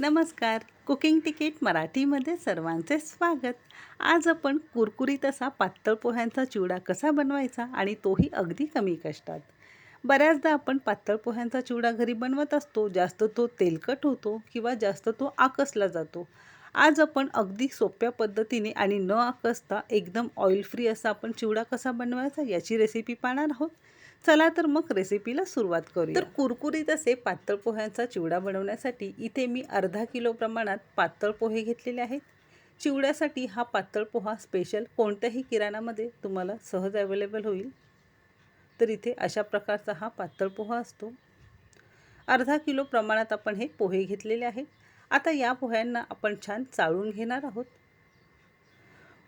नमस्कार. Cooking ticket मराठीमध्ये सर्वांचे स्वागत. आज आपण कुरकुरीत असा पातळ पोह्यांचा चिवडा कसा बनवायचा आणि तोही अगदी कमी कष्टात. बऱ्याचदा आपण पातळ पोह्यांचा चिवडा घरी बनवत असतो जास्त तो तेलकट होतो किंवा जास्त तो आकसला जातो. आज आपण अगदी सोप्या पद्धतीने आणि न आकसता एकदम ऑइल फ्री असा आपण चिवडा कसा बनवायचा याची रेसिपी पाहणार आहोत. चला तर मग रेसिपीला सुरुवात करू तर कुरकुरीत असे पातळ पोह्यांचा चिवडा बनवण्यासाठी इथे मी अर्धा किलो प्रमाणात पातळ पोहे घेतलेले आहेत. चिवड्यासाठी हा पातळ पोहा स्पेशल कोणत्याही किराणामध्ये तुम्हाला सहज अवेलेबल होईल. तर इथे अशा प्रकारचा हा पातळ पोहा असतो. अर्धा किलो प्रमाणात आपण हे पोहे घेतलेले आहेत. आता या पोह्यांना आपण छान चाळून घेणार आहोत.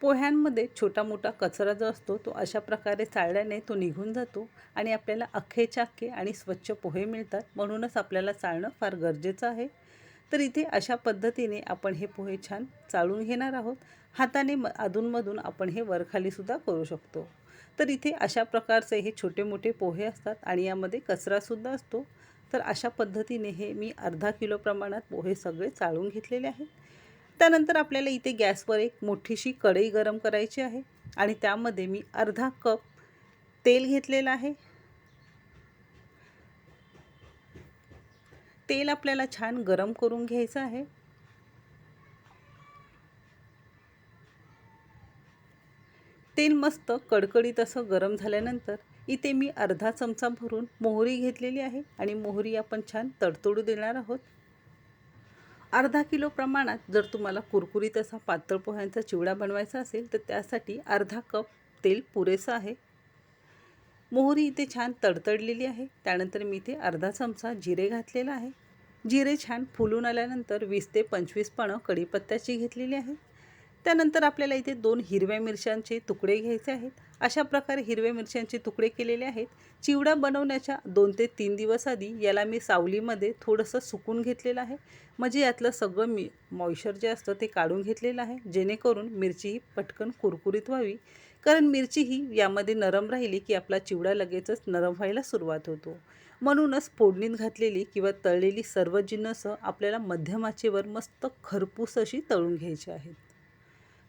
पोह्यांमध्ये छोटा मोठा कचरा जो असतो तो अशा प्रकारे चाळल्याने तो निघून जातो आणि आपल्याला अख्खे अख्खे आणि स्वच्छ पोहे मिळतात. म्हणूनच आपल्याला चाळणं फार गरजेचं आहे. तर इथे अशा पद्धतीने आपण हे पोहे छान चाळून घेणार आहोत. हाताने म अधूनमधून आपण हे वरखालीसुद्धा करू शकतो. तर इथे अशा प्रकारचे हे छोटे मोठे पोहे असतात आणि यामध्ये कचरासुद्धा असतो. तर अशा पद्धतीने हे मी अर्धा किलो प्रमाणात पोहे सगळे चाळून घेतलेले आहेत. त्यानंतर आपल्याला इथे गॅसवर एक मोठीशी कढई गरम करायची आहे आणि त्यामध्ये मी अर्धा कप तेल घेतलेलं आहे. तेल आपल्याला छान गरम करून घ्यायचं आहे. तेल मस्त कडकडीत असं गरम झाल्यानंतर इथे मी अर्धा चमचा भरून मोहरी घेतलेली आहे आणि मोहरी आपण छान तडतडू देणार आहोत. अर्धा किलो प्रमाणात जर तुम्हाला कुरकुरीत असा पातळ पोह्यांचा चिवडा बनवायचा असेल तर त्यासाठी अर्धा कप तेल पुरेसं आहे. मोहरी इथे छान तडतडलेली आहे. त्यानंतर मी इथे अर्धा चमचा जिरे घातलेला आहे. जिरे छान फुलून आल्यानंतर वीस ते पंचवीस पानं कढीपत्त्याची घेतलेली आहे. त्यानंतर आपल्याला इथे दोन हिरव्या मिरच्यांचे तुकडे घ्यायचे आहेत. अशा प्रकारे हिरव्या मिरच्यांचे तुकडे केलेले आहेत. चिवडा बनवण्याच्या दोन ते तीन दिवस आधी याला मी सावलीमध्ये थोडंसं सुकून घेतलेलं आहे. म्हणजे यातलं सगळं मी मॉइश्चर जे असतं ते काढून घेतलेलं आहे. जेणेकरून मिरची ही पटकन कुरकुरीत व्हावी. कारण मिरची ही यामध्ये नरम राहिली की आपला चिवडा लगेचच नरम व्हायला सुरुवात होतो. म्हणूनच फोडणीत घातलेली किंवा तळलेली सर्व जिन्नसं आपल्याला मध्यम आचेवर मस्त खरपूस अशी तळून घ्यायची आहेत.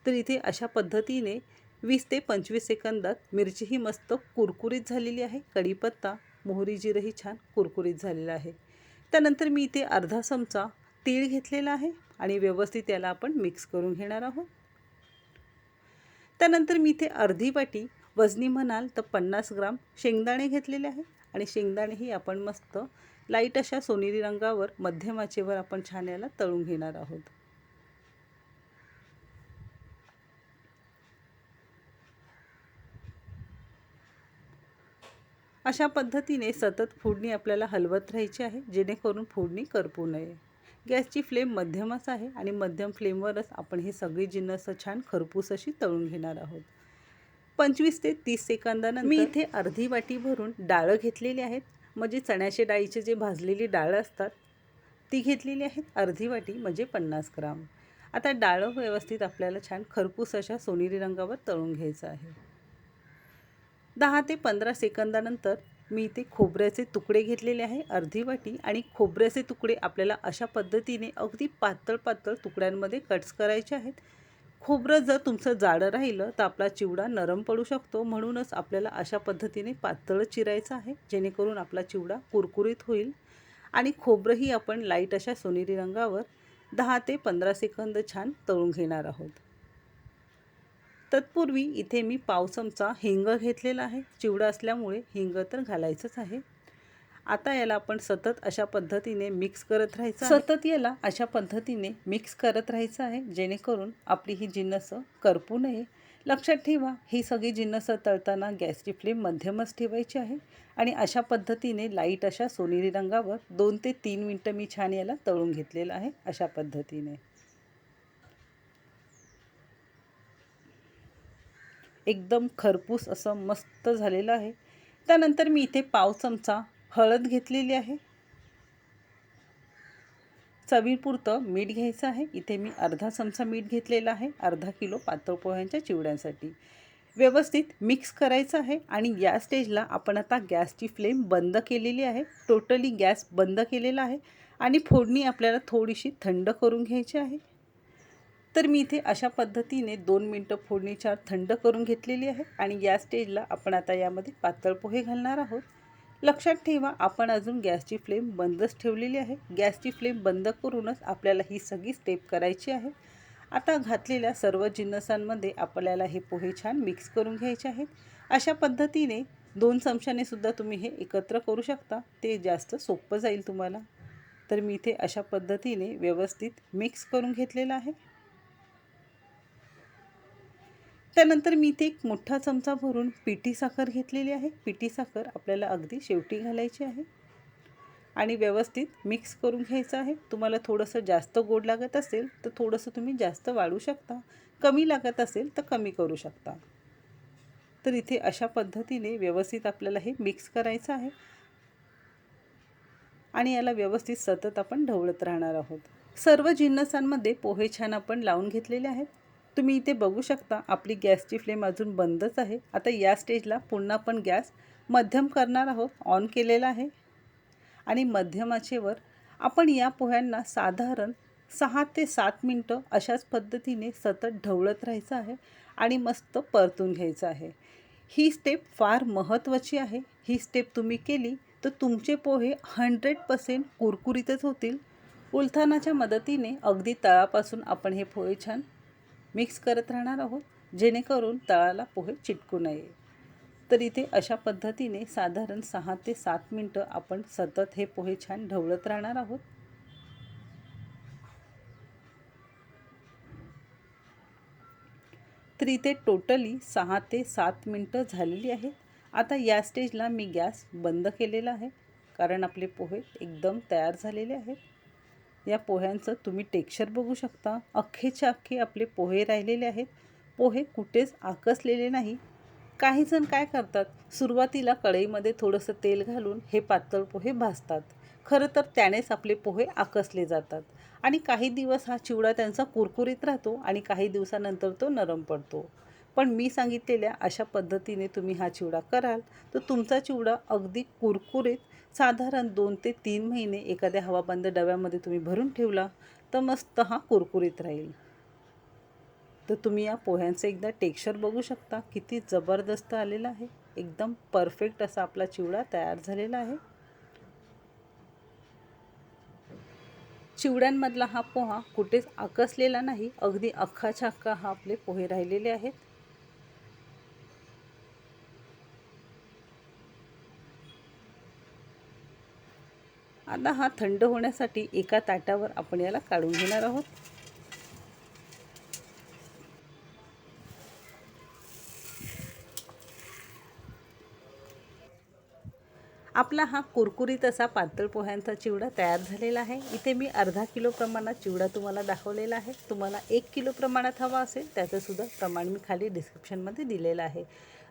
तर इथे अशा पद्धतीने वीस ते पंचवीस सेकंदात मिरची ही मस्त कुरकुरीत झालेली आहे. कढीपत्ता मोहरी जिरंही छान कुरकुरीत झालेलं आहे. त्यानंतर मी इथे अर्धा चमचा तीळ घेतलेला आहे आणि व्यवस्थित याला आपण मिक्स करून घेणार आहोत. त्यानंतर मी इथे अर्धी वाटी वजनी म्हणाल तर पन्नास ग्राम शेंगदाणे घेतलेले आहे आणि शेंगदाणेही आपण मस्त लाइट अशा सोनेरी रंगावर मध्यमाचेवर आपण छान याला तळून घेणार आहोत. अशा पद्धतीने सतत फोडणी आपल्याला हलवत राहायची आहे जेणेकरून फोडणी करपू नये. गॅसची फ्लेम मध्यमच आहे आणि मध्यम फ्लेमवरच आपण हे सगळी जिन्नस छान खरपूस अशी तळून घेणार आहोत. पंचवीस ते तीस सेकंदानंतर मी इथे अर्धी वाटी भरून डाळं घेतलेली आहेत. म्हणजे चण्याचे डाळीचे जे भाजलेली डाळं असतात ती घेतलेली आहेत. अर्धी वाटी म्हणजे पन्नास ग्राम. आता डाळं व्यवस्थित आपल्याला छान खरपूस अशा सोनेरी रंगावर तळून घ्यायचं आहे. दहा ते पंधरा सेकंदानंतर मी इथे खोबऱ्याचे तुकडे घेतलेले आहे अर्धी वाटी आणि खोबऱ्याचे तुकडे आपल्याला अशा पद्धतीने अगदी पातळ पातळ तुकड्यांमध्ये कट्स करायचे आहेत. खोबरं जर तुमचं जाडं राहिलं तर आपला चिवडा नरम पडू शकतो. म्हणूनच आपल्याला अशा पद्धतीने पातळ चिरायचं आहे जेणेकरून आपला चिवडा कुरकुरीत होईल. आणि खोबरंही आपण लाइट अशा सोनेरी रंगावर दहा ते पंधरा सेकंद छान तळून घेणार आहोत. तत्पूर्वी इथे मी पाव चमचा हिंग घेतलेला आहे. चिवडा असल्यामुळे हिंग तर घालायचंच आहे. आता याला आपण सतत अशा पद्धतीने मिक्स करत राहायचं सतत याला अशा पद्धतीने मिक्स करत राहायचं आहे जेणेकरून आपली ही जिन्नस करपू नये. लक्षात ठेवा ही सगळी जिन्नसं तळताना गॅसची फ्लेम मध्यमच ठेवायची आहे आणि अशा पद्धतीने लाइट अशा सोनेरी रंगावर दोन ते तीन मिनटं मी छान याला तळून घेतलेलं आहे अशा पद्धतीने. एकदम खरपूस असं मस्त झालेलं आहे. त्यानंतर मी इथे पाव चमचा हळद घेतलेली आहे. चवीपुरतं मीठ घ्यायचं आहे. इथे मी अर्धा चमचा मीठ घेतलेला आहे. अर्धा किलो पातळ पोह्यांच्या चिवड्यांसाठी. व्यवस्थित मिक्स करायचं आहे आणि या स्टेजला आपण आता गॅसची फ्लेम बंद केलेली आहे. टोटली गॅस बंद केलेला आहे आणि फोडणी आपल्याला थोडीशी थंड करून घ्यायची आहे. तर मी इथे अशा पद्धतीने दोन मिनटं फोडणी चार थंड करून घेतलेली आहे आणि या स्टेजला आपण आता यामध्ये पातळ पोहे घालणार आहोत. लक्षात ठेवा आपण अजून गॅसची फ्लेम बंदच ठेवलेली आहे. गॅसची फ्लेम बंद करूनच आपल्याला ही सगळी स्टेप करायची आहे. आता घातलेल्या सर्व जिन्नसांमध्ये आपल्याला हे पोहे छान मिक्स करून घ्यायचे आहेत. अशा पद्धतीने दोन चमच्याने सुद्धा तुम्ही हे एकत्र करू शकता. ते जास्त सोपं जाईल तुम्हाला. तर मी इथे अशा पद्धतीने व्यवस्थित मिक्स करून घेतलेलं आहे. त्यानंतर मी इथे एक मोठा चमचा भरून पिठी साखर घेतलेली आहे. पिठी साखर आपल्याला अगदी शेवटी घालायची आहे. आणि व्यवस्थित मिक्स करून घ्यायचं आहे. तुम्हाला थोडंसं जास्त गोड लागत असेल तर थोडंसं तुम्ही जास्त वाढू शकता. कमी लागत असेल तर कमी करू शकता. तर इथे अशा पद्धतीने व्यवस्थित आपल्याला हे मिक्स करायचं आहे. आणि याला व्यवस्थित सतत आपण ढवळत राहणार आहोत. सर्व जिन्नसांमध्ये पोहे छान आपण लावून घेतलेले आहेत. तुम्ही इथे बघू शकता आपली गॅसची फ्लेम अजून बंदच आहे. आता या स्टेजला पुन्हा आपण गॅस मध्यम करणार आहोत ऑन केलेला आहे. आणि मध्यमाचेवर आपण या पोह्यांना साधारण सहा ते सात मिनटं अशाच पद्धतीने सतत ढवळत राहायचं आहे आणि मस्त परतून घ्यायचं आहे. ही स्टेप फार महत्त्वाची आहे. ही स्टेप तुम्ही केली तर तुमचे पोहे हंड्रेड पर्सेंट कुरकुरीतच होतील. उलथानाच्या मदतीने अगदी तळापासून आपण हे पोहे छान मिक्स करत राहणार आहोत जेणेकरून तळाला पोहे चिटकू नये. तर इथे अशा पद्धतीने साधारण सहा ते सात मिनटं आपण सतत हे पोहे छान ढवळत राहणार आहोत. तर इथे टोटली सहा ते सात मिनटं झालेली आहेत. आता या स्टेजला मी गॅस बंद केलेला आहे कारण आपले पोहे एकदम तयार झालेले आहेत. या पोह्यांचं तुम्ही टेक्स्चर बघू शकता. अख्खेच्या अख्खे आपले पोहे राहिलेले आहेत. पोहे कुठेच आकसलेले नाही. काही जण काय करतात? सुरुवातीला कढईमध्ये थोडंसं तेल घालून हे पातळ पोहे भाजतात. खरं तर त्यानेच आपले पोहे आकसले जातात. आणि काही दिवस हा चिवडा त्यांचा कुरकुरीत राहतो आणि काही दिवसानंतर तो नरम पडतो. पण मी सांगितलेल्या अशा पद्धतीने तुम्ही हा चिवडा कराल तर तुमचा चिवडा अगदी कुरकुरीत साधारण दोन ते तीन महिने एखाद्या हवाबंद डब्यामध्ये तुम्ही भरून ठेवला तर मस्त हा कुरकुरीत राहील. तर तुम्ही या पोह्यांचं एकदा टेक्स्चर बघू शकता किती जबरदस्त आलेला आहे. एकदम परफेक्ट असा आपला चिवडा तयार झालेला आहे. चिवड्यांमधला हा पोहा कुठेच आकसलेला नाही अगदी अख्खाछाक्का हा आपले पोहे राहिलेले आहेत. आता हा थंड होण्यासाठी एका ताटावर आपण याला काढून घेणार आहोत. आपला हा कुरकुरीत असा पातळ पोह्यांचा चिवडा तयार झालेला आहे. इथे मी अर्धा किलो प्रमाणात चिवडा तुम्हाला दाखवलेला आहे. तुम्हाला एक किलो प्रमाणात हवा असेल त्याचंसुद्धा प्रमाण मी खाली डिस्क्रिप्शनमध्ये दिलेलं आहे.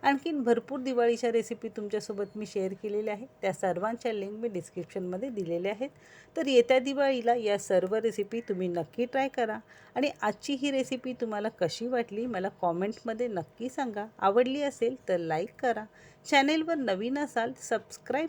आणखीन भरपूर दिवाळीच्या रेसिपी तुमच्यासोबत मी शेअर केलेल्या आहे त्या सर्वांच्या लिंक मी डिस्क्रिप्शनमध्ये दिलेल्या आहेत. तर येत्या दिवाळीला या सर्व रेसिपी तुम्ही नक्की ट्राय करा. आणि आजची ही रेसिपी तुम्हाला कशी वाटली मला कॉमेंटमध्ये नक्की सांगा. आवडली असेल तर लाईक करा. चॅनेलवर नवीन असाल सबस्क्राईब